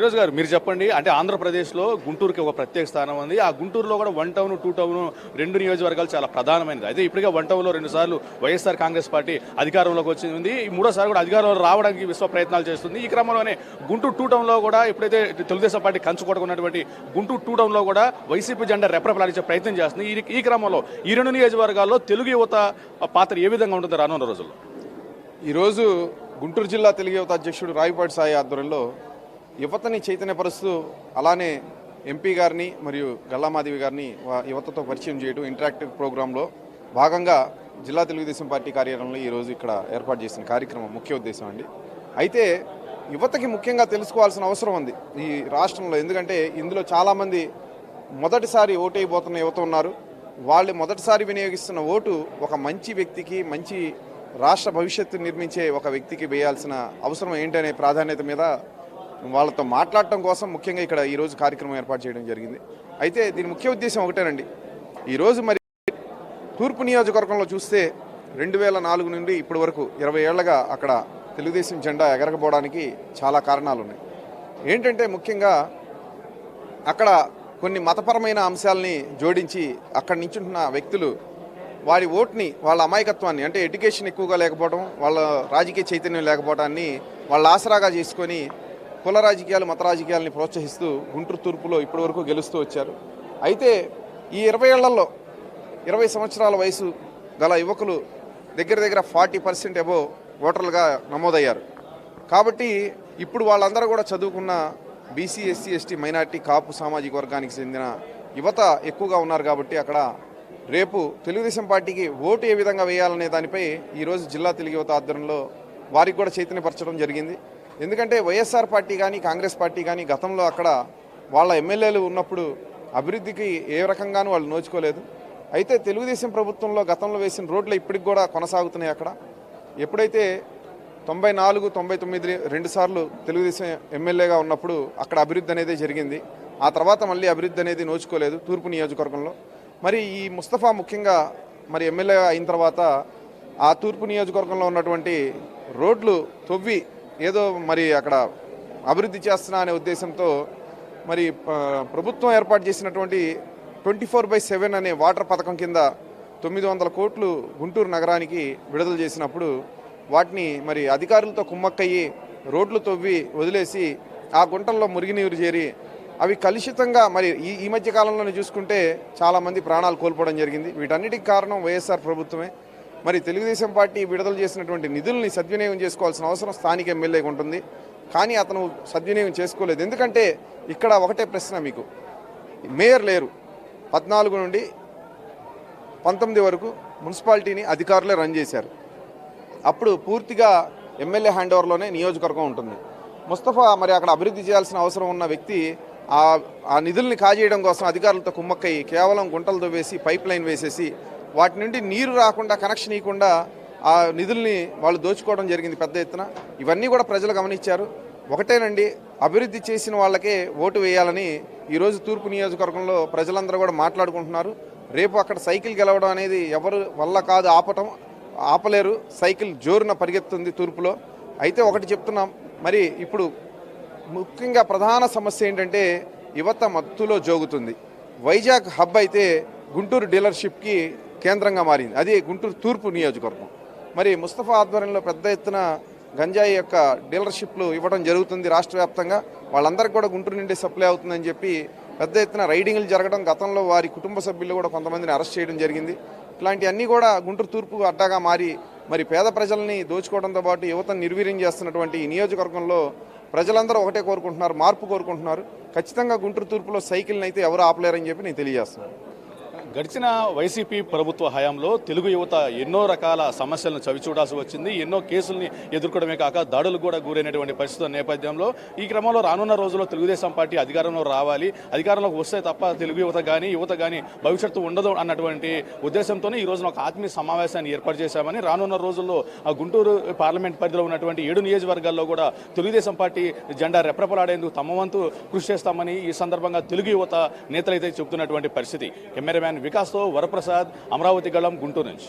ఫిరోజ్ గారు మీరు చెప్పండి. అంటే ఆంధ్రప్రదేశ్లో గుంటూరుకి ఒక ప్రత్యేక స్థానం ఉంది. ఆ గుంటూరులో కూడా వన్ టౌన్ టూ టౌన్ రెండు నియోజకవర్గాలు చాలా ప్రధానమైనది. అయితే ఇప్పటికే వన్ టౌన్లో రెండు సార్లు వైఎస్ఆర్ కాంగ్రెస్ పార్టీ అధికారంలోకి వచ్చింది. ఈ మూడోసారి కూడా అధికారంలో రావడానికి విశ్వ ప్రయత్నాలు చేస్తుంది. ఈ క్రమంలోనే గుంటూరు టూ టౌన్లో కూడా ఎప్పుడైతే తెలుగుదేశం పార్టీ కంచుకొట్టుకున్నటువంటి గుంటూరు టూ టౌన్లో కూడా వైసీపీ జెండా రెప్రపలాడించే ప్రయత్నం చేస్తుంది. ఈ ఈ క్రమంలో ఈ రెండు నియోజకవర్గాల్లో తెలుగు యువత పాత్ర ఏ విధంగా ఉంటుంది రానున్న రోజుల్లో. ఈరోజు గుంటూరు జిల్లా తెలుగు యువత అధ్యక్షుడు రాయపాటి సాయి ఆధ్వర్యంలో యువతని చైతన్యపరుస్తూ అలానే ఎంపీ గారిని మరియు గల్లామాదేవి గారిని యువతతో పరిచయం చేయడం ఇంటరాక్టివ్ ప్రోగ్రాంలో భాగంగా జిల్లా తెలుగుదేశం పార్టీ కార్యాలయంలో ఈరోజు ఇక్కడ ఏర్పాటు చేసిన కార్యక్రమం ముఖ్య ఉద్దేశం అండి. అయితే యువతకి ముఖ్యంగా తెలుసుకోవాల్సిన అవసరం ఉంది ఈ రాష్ట్రంలో. ఎందుకంటే ఇందులో చాలామంది మొదటిసారి ఓటైపోతున్న యువత ఉన్నారు. వాళ్ళు మొదటిసారి వినియోగిస్తున్న ఓటు ఒక మంచి వ్యక్తికి మంచి రాష్ట్ర భవిష్యత్తు నిర్మించే ఒక వ్యక్తికి వేయాల్సిన అవసరం ఏంటనే ప్రాధాన్యత మీద వాళ్ళతో మాట్లాడటం కోసం ముఖ్యంగా ఇక్కడ ఈరోజు కార్యక్రమం ఏర్పాటు చేయడం జరిగింది. అయితే దీని ముఖ్య ఉద్దేశం ఒకటేనండి. ఈరోజు మరి తూర్పు నియోజకవర్గంలో చూస్తే రెండు వేల నాలుగు నుండి ఇప్పటి వరకు ఇరవై ఏళ్ళగా అక్కడ తెలుగుదేశం జెండా ఎగరకపోవడానికి చాలా కారణాలు ఉన్నాయి ఏంటంటే ముఖ్యంగా అక్కడ కొన్ని మతపరమైన అంశాలని జోడించి అక్కడ నించుంటున్న వ్యక్తులు వాడి ఓట్ని వాళ్ళ అమాయకత్వాన్ని అంటే ఎడ్యుకేషన్ ఎక్కువగా లేకపోవడం వాళ్ళ రాజకీయ చైతన్యం లేకపోవడాన్ని వాళ్ళ ఆసరాగా చేసుకొని కుల రాజకీయాలు మత రాజకీయాలని ప్రోత్సహిస్తూ గుంటూరు తూర్పులో ఇప్పటివరకు గెలుస్తూ వచ్చారు. అయితే ఈ ఇరవై ఏళ్ళలో ఇరవై సంవత్సరాల వయసు గల యువకులు దగ్గర దగ్గర ఫార్టీ పర్సెంట్ ఎబో ఓటర్లుగా నమోదయ్యారు. కాబట్టి ఇప్పుడు వాళ్ళందరూ కూడా చదువుకున్న BC SC ST minority Kapu సామాజిక వర్గానికి చెందిన యువత ఎక్కువగా ఉన్నారు కాబట్టి అక్కడ రేపు తెలుగుదేశం పార్టీకి ఓటు ఏ విధంగా వేయాలనే దానిపై ఈరోజు జిల్లా తెలుగు యువత ఆధ్వర్యంలో వారికి కూడా చైతన్యపరచడం జరిగింది. ఎందుకంటే వైఎస్ఆర్ పార్టీ కానీ కాంగ్రెస్ పార్టీ కానీ గతంలో అక్కడ వాళ్ళ ఎమ్మెల్యేలు ఉన్నప్పుడు అభివృద్ధికి ఏ రకంగానూ వాళ్ళు నోచుకోలేదు. అయితే తెలుగుదేశం ప్రభుత్వంలో గతంలో వేసిన రోడ్లు ఇప్పటికి కూడా కొనసాగుతున్నాయి అక్కడ. ఎప్పుడైతే తొంభై నాలుగు తొంభై తొమ్మిది రెండు సార్లు తెలుగుదేశం ఎమ్మెల్యేగా ఉన్నప్పుడు అక్కడ అభివృద్ధి అనేది జరిగింది. ఆ తర్వాత మళ్ళీ అభివృద్ధి అనేది నోచుకోలేదు తూర్పు నియోజకవర్గంలో. మరి ఈ ముస్తఫా ముఖ్యంగా మరి ఎమ్మెల్యే అయిన తర్వాత ఆ తూర్పు నియోజకవర్గంలో ఉన్నటువంటి రోడ్లు తొవ్వి ఏదో మరి అక్కడ అభివృద్ధి చేస్తున్నా అనే ఉద్దేశంతో మరి ప్రభుత్వం ఏర్పాటు చేసినటువంటి ట్వంటీ ఫోర్ బై సెవెన్ అనే వాటర్ పథకం కింద తొమ్మిది వందల కోట్లు గుంటూరు నగరానికి విడుదల చేసినప్పుడు వాటిని మరి అధికారులతో కుమ్మక్కయ్యి రోడ్లు తవ్వి వదిలేసి ఆ గుంటల్లో మురిగినీరు చేరి అవి కలుషితంగా మరి ఈ ఈ మధ్య కాలంలోనే చూసుకుంటే చాలామంది ప్రాణాలు కోల్పోవడం జరిగింది. వీటన్నిటికి కారణం వైఎస్ఆర్ ప్రభుత్వమే. మరి తెలుగుదేశం పార్టీ విడుదల చేసినటువంటి నిధుల్ని సద్వినియోగం చేసుకోవాల్సిన అవసరం స్థానిక ఎమ్మెల్యేకి ఉంటుంది. కానీ అతను సద్వినియోగం చేసుకోలేదు. ఎందుకంటే ఇక్కడ ఒకటే ప్రశ్న మీకు. మేయర్ లేరు. పద్నాలుగు నుండి పంతొమ్మిది వరకు మున్సిపాలిటీని అధికారులే రన్ చేశారు. అప్పుడు పూర్తిగా ఎమ్మెల్యే హ్యాండ్ ఓవర్లోనే నియోజకవర్గం ఉంటుంది. ముస్తఫా మరి అక్కడ అభివృద్ధి చేయాల్సిన అవసరం ఉన్న వ్యక్తి ఆ ఆ నిధుల్ని కాజేయడం కోసం అధికారులతో కుమ్మక్కయి కేవలం గుంటలు వేసి పైప్ లైన్ వేసేసి వాటి నుండి నీరు రాకుండా కనెక్షన్ ఇవ్వకుండా ఆ నిధుల్ని వాళ్ళు దోచుకోవడం జరిగింది పెద్ద ఎత్తున. ఇవన్నీ కూడా ప్రజలు గమనించారు. ఒకటేనండి అభివృద్ధి చేసిన వాళ్ళకే ఓటు వేయాలని ఈరోజు తూర్పు నియోజకవర్గంలో ప్రజలందరూ కూడా మాట్లాడుకుంటున్నారు. రేపు అక్కడ సైకిల్ గెలవడం అనేది ఎవరు వల్ల కాదు ఆపటం ఆపలేరు. సైకిల్ జోరున పరిగెత్తుంది తూర్పులో. అయితే ఒకటి చెప్తున్నాం మరి ఇప్పుడు ముఖ్యంగా ప్రధాన సమస్య ఏంటంటే యువత మత్తులో జోగుతుంది. వైజాగ్ హబ్ అయితే గుంటూరు డీలర్షిప్కి కేంద్రంగా మారింది. అది గుంటూరు తూర్పు నియోజకవర్గం. మరి ముస్తఫా ఆధ్వర్యంలో పెద్ద ఎత్తున గంజాయి యొక్క డీలర్షిప్లు ఇవ్వడం జరుగుతుంది రాష్ట్ర వ్యాప్తంగా. వాళ్ళందరికీ కూడా గుంటూరు నుండి సప్లై అవుతుందని చెప్పి పెద్ద ఎత్తున రైడింగ్లు జరగడం గతంలో వారి కుటుంబ సభ్యులు కూడా కొంతమందిని అరెస్ట్ చేయడం జరిగింది. ఇట్లాంటివన్నీ కూడా గుంటూరు తూర్పు అడ్డాగా మారి మరి పేద ప్రజల్ని దోచుకోవడంతో పాటు యువతను నిర్వీర్యం చేస్తున్నటువంటి ఈ నియోజకవర్గంలో ప్రజలందరూ ఒకటే కోరుకుంటున్నారు మార్పు కోరుకుంటున్నారు. ఖచ్చితంగా గుంటూరు తూర్పులో సైకిల్ని అయితే ఎవరు ఆపలేరని చెప్పి నేను తెలియజేస్తున్నాను. గడిచిన వైసీపీ ప్రభుత్వ హయాంలో తెలుగు యువత ఎన్నో రకాల సమస్యలను చవిచూడాల్సి వచ్చింది. ఎన్నో కేసుల్ని ఎదుర్కోవడమే కాక దాడులకు కూడా గురైనటువంటి పరిస్థితుల నేపథ్యంలో ఈ క్రమంలో రానున్న రోజుల్లో తెలుగుదేశం పార్టీ అధికారంలో రావాలి. అధికారంలోకి వస్తే తప్ప తెలుగు యువత కానీ యువత కానీ భవిష్యత్తు ఉండదు అన్నటువంటి ఉద్దేశంతోనే ఈ రోజున ఒక ఆత్మీయ సమావేశాన్ని ఏర్పాటు చేశామని రానున్న రోజుల్లో ఆ గుంటూరు పార్లమెంట్ పరిధిలో ఉన్నటువంటి ఏడు నియోజకవర్గాల్లో కూడా తెలుగుదేశం పార్టీ జెండా రెప్రపలాడేందుకు తమ వంతు కృషి చేస్తామని ఈ సందర్భంగా తెలుగు యువత నేతలైతే చెబుతున్నటువంటి పరిస్థితి. కెమెరామ్యాన్ వికాస్తో వరప్రసాద్ అమరావతి గళం గుంటూరు నుంచి.